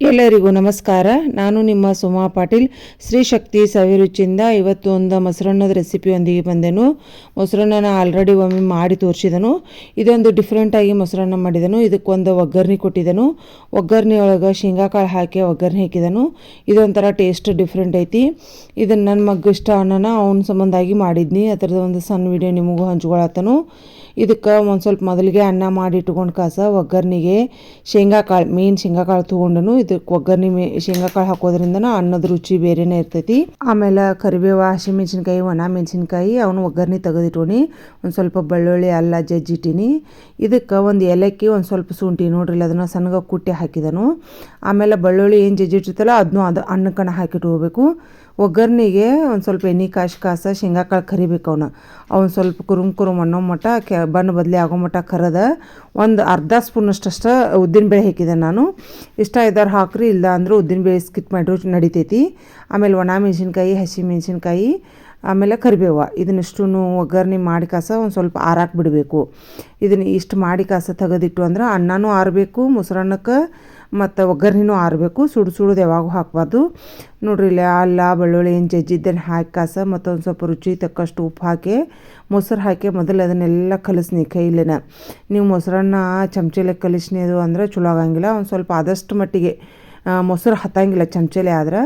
ಎಲ್ಲರಿಗೂ ನಮಸ್ಕಾರ. ನಾನು ನಿಮ್ಮ ಸುಮಾ ಪಾಟೀಲ್. ಶ್ರೀ ಶಕ್ತಿ ಸವಿರುಚಿಯಿಂದ ಇವತ್ತು ಒಂದು ಮೊಸರನ್ನದ ರೆಸಿಪಿಯೊಂದಿಗೆ ಬಂದೆನು. ಮೊಸರನ್ನ ಆಲ್ರೆಡಿ ಒಮ್ಮೆ ಮಾಡಿ ತೋರಿಸಿದನು. ಇದೊಂದು ಡಿಫ್ರೆಂಟಾಗಿ ಮೊಸರನ್ನ ಮಾಡಿದನು. ಇದಕ್ಕೊಂದು ಒಗ್ಗರಣೆ ಕೊಟ್ಟಿದ್ದನು ಒಗ್ಗರಣೆ ಒಳಗೆ ಶೇಂಗಾಕಾಳು ಹಾಕಿ ಒಗ್ಗರಣೆ ಹಾಕಿದನು. ಇದೊಂಥರ ಟೇಸ್ಟ್ ಡಿಫ್ರೆಂಟ್ ಐತಿ. ಇದನ್ನು ನನ್ನ ಮಗ ಇಷ್ಟ ಅನ್ನನ ಅವನ ಸಂಬಂಧಾಗಿ ಮಾಡಿದ್ನಿ. ಅದರದ್ದು ಒಂದು ಸಣ್ಣ ವಿಡಿಯೋ ನಿಮಗೂ ಹಂಚ್ಕೊಳತ್ತನು. ಇದಕ್ಕೆ ಒಂದು ಸ್ವಲ್ಪ ಮೊದಲಿಗೆ ಅನ್ನ ಮಾಡಿ ಇಟ್ಕೊಂಡು ಕಾಸ ಒಗ್ಗರಣೆಗೆ ಶೇಂಗಾಕಾಳು ಮೇನ್ ಶೇಂಗಾಕಾಳು ತೊಗೊಂಡನು. ಇದಕ್ಕೆ ಒಗ್ಗರಣೆ ಮೇ ಶೇಂಗಾ ಕಾಳು ಹಾಕೋದ್ರಿಂದ ಅನ್ನದ ರುಚಿ ಬೇರೆನೇ ಇರ್ತೈತಿ. ಆಮೇಲೆ ಕರಿಬೇವು ಹಸಿಮೆಣ್ಸಿನ್ಕಾಯಿ ಒಣ ಮೆಣಸಿನ್ಕಾಯಿ ಅವನು ಒಗ್ಗರಣೆ ತೆಗೆದಿಟ್ಟೋಣಿ ಒಂದು ಸ್ವಲ್ಪ ಬೆಳ್ಳುಳ್ಳಿ, ಅಲ್ಲ, ಜಜ್ಜಿಟ್ಟಿನಿ. ಇದಕ್ಕೆ ಒಂದು ಏಲಕ್ಕಿ, ಒಂದು ಸ್ವಲ್ಪ ಶುಂಠಿ ನೋಡ್ರಿ ಅದನ್ನು ಸಣ್ಣಗೆ ಕುಟ್ಟಿ ಹಾಕಿದನು. ಆಮೇಲೆ ಬೆಳ್ಳುಳ್ಳಿ ಏನು ಜಜ್ಜಿಟ್ಟಿರ್ತಲ್ಲ ಅದನ್ನು ಅದು ಅನ್ನಕ್ಕನ ಹಾಕಿಟ್ಟು ಹೋಗ್ಬೇಕು. ಒಗ್ಗರ್ನಿಗೆ ಒಂದು ಸ್ವಲ್ಪ ಎಣ್ಣೆ ಕಾಸು ಕಾಸ ಶೇಂಗಾ ಕಾಳು ಕರಿಬೇಕು ಅವನು. ಅವ್ನು ಸ್ವಲ್ಪ ಕುರುಮ್ ಕುರುಮ್ ಅನ್ನೋ ಮಟ್ಟ, ಕೆ, ಬಣ್ಣ ಬದಲಿ ಆಗೋ ಮಟ್ಟ ಕರೆದ. ಒಂದು ಅರ್ಧ ಸ್ಪೂರ್ಣಷ್ಟೇ ಉದ್ದಿನ ಬೇಳೆ ಹಾಕಿದೆ ನಾನು. ಇಷ್ಟ ಇದ್ದವ್ರು ಹಾಕ್ರಿ ಇಲ್ಲ ಅಂದ್ರೆ ಉದ್ದಿನ ಬೇಳೆ ಸ್ಕಿಪ್ ಮಾಡಿದ್ರು ನಡಿತೈತಿ. ಆಮೇಲೆ ಒಣ ಮೆಣಸಿನ್ಕಾಯಿ ಹಸಿ ಮೆಣಸಿನ್ಕಾಯಿ ಆಮೇಲೆ ಕರಿಬೇವು. ಇದನ್ನಿಷ್ಟು ಒಗ್ಗರಣೆ ಮಾಡಿ ಕಾಸ ಒಂದು ಸ್ವಲ್ಪ ಆರಾಕ್ ಬಿಡಬೇಕು. ಇದನ್ನು ಇಷ್ಟು ಮಾಡಿ ಕಾಸ ತೆಗೆದಿಟ್ಟು ಅಂದ್ರೆ ಅನ್ನನೂ ಆರಬೇಕು ಮೊಸರನ್ನಕ್ಕೆ ಮತ್ತು ಒಗ್ಗರಣೆನೂ ಆರಬೇಕು. ಸುಡು ಸುಡು ಯಾವಾಗೂ ಹಾಕಬಾರ್ದು. ನೋಡ್ರಿ, ಇಲ್ಲ ಅಲ್ಲ, ಬೆಳ್ಳುಳ್ಳಿ ಏನು ಜಜ್ಜಿದ್ದನ್ನು ಹಾಕಿ ಕಾಸ ಮತ್ತೊಂದು ಸ್ವಲ್ಪ ರುಚಿ ತಕ್ಕಷ್ಟು ಉಪ್ಪು ಹಾಕಿ, ಮೊಸರು ಹಾಕಿ ಮೊದಲು ಅದನ್ನೆಲ್ಲ ಕಲಿಸ್ನಿ ಕೈಲೇನ. ನೀವು ಮೊಸರನ್ನ ಚಮಚಲೆ ಕಲಿಸ್ನೇದು ಅಂದರೆ ಚಲೋ ಆಗಂಗಿಲ್ಲ. ಒಂದು ಸ್ವಲ್ಪ ಆದಷ್ಟು ಮಟ್ಟಿಗೆ ಮೊಸರು ಹತ್ತಂಗಿಲ್ಲ, ಚಮಚಲೆ ಆದ್ರೆ.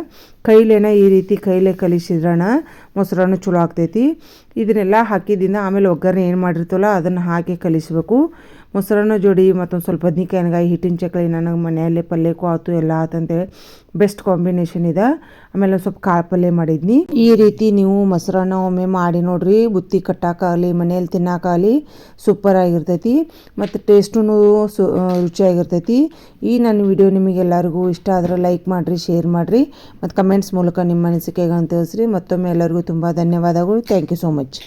ಕೈಲೇನ ಈ ರೀತಿ ಕೈಲೇ ಕಲಿಸಿದ್ರಣ ಮೊಸರನ್ನು ಚಲೋ ಆಗ್ತೈತಿ. ಇದನ್ನೆಲ್ಲ ಹಾಕಿದ್ದಿಂದ ಆಮೇಲೆ ಒಗ್ಗರಣೆ ಏನು ಮಾಡಿರ್ತವಲ್ಲ, ಅದನ್ನು ಹಾಕಿ ಕಲಿಸ್ಬೇಕು. ಮೊಸರನ್ನ ಜೋಡಿ ಮತ್ತೊಂದು ಸ್ವಲ್ಪ ಬದ್ನಿಕಾಯಿ ಎಣ್ಗಾಯಿ ಹಿಟ್ಟಿನ ಚಕ್ಲಿ, ನನಗೆ ಮನೆಯಲ್ಲೇ ಪಲ್ಯಕ್ಕೂ ಆಯ್ತು ಎಲ್ಲ ಆತಂತೇಳಿ ಬೆಸ್ಟ್ ಕಾಂಬಿನೇಷನ್ ಇದೆ. ಆಮೇಲೆ ಸ್ವಲ್ಪ ಕಾಳು ಪಲ್ಯ ಮಾಡಿದ್ನಿ. ಈ ರೀತಿ ನೀವು ಮೊಸರನ್ನ ಒಮ್ಮೆ ಮಾಡಿ ನೋಡ್ರಿ, ಬುತ್ತಿ ಕಟ್ಟಾಕಾಗಲಿ, ಮನೆಯಲ್ಲಿ ತಿನ್ನಾಕಾಗಲಿ ಸೂಪರ್ ಆಗಿರ್ತೈತಿ. ಮತ್ತು ಟೇಸ್ಟೂ ಸು ರುಚಿಯಾಗಿರ್ತೈತಿ. ಈ ನನ್ನ ವಿಡಿಯೋ ನಿಮಗೆಲ್ಲರಿಗೂ ಇಷ್ಟ ಆದ್ರೆ ಲೈಕ್ ಮಾಡಿರಿ ಶೇರ್ ಮಾಡಿರಿ. ಮತ್ತು ಕಮೆಂಟ್ಸ್ ಮೂಲಕ ನಿಮ್ಮ ಅನಿಸಿಕೆಗಳನ್ನು ತಿಳಿಸ್ರಿ. ಮತ್ತೊಮ್ಮೆ ಎಲ್ಲರಿಗೂ ತುಂಬ ಧನ್ಯವಾದಗಳು. Thank you so much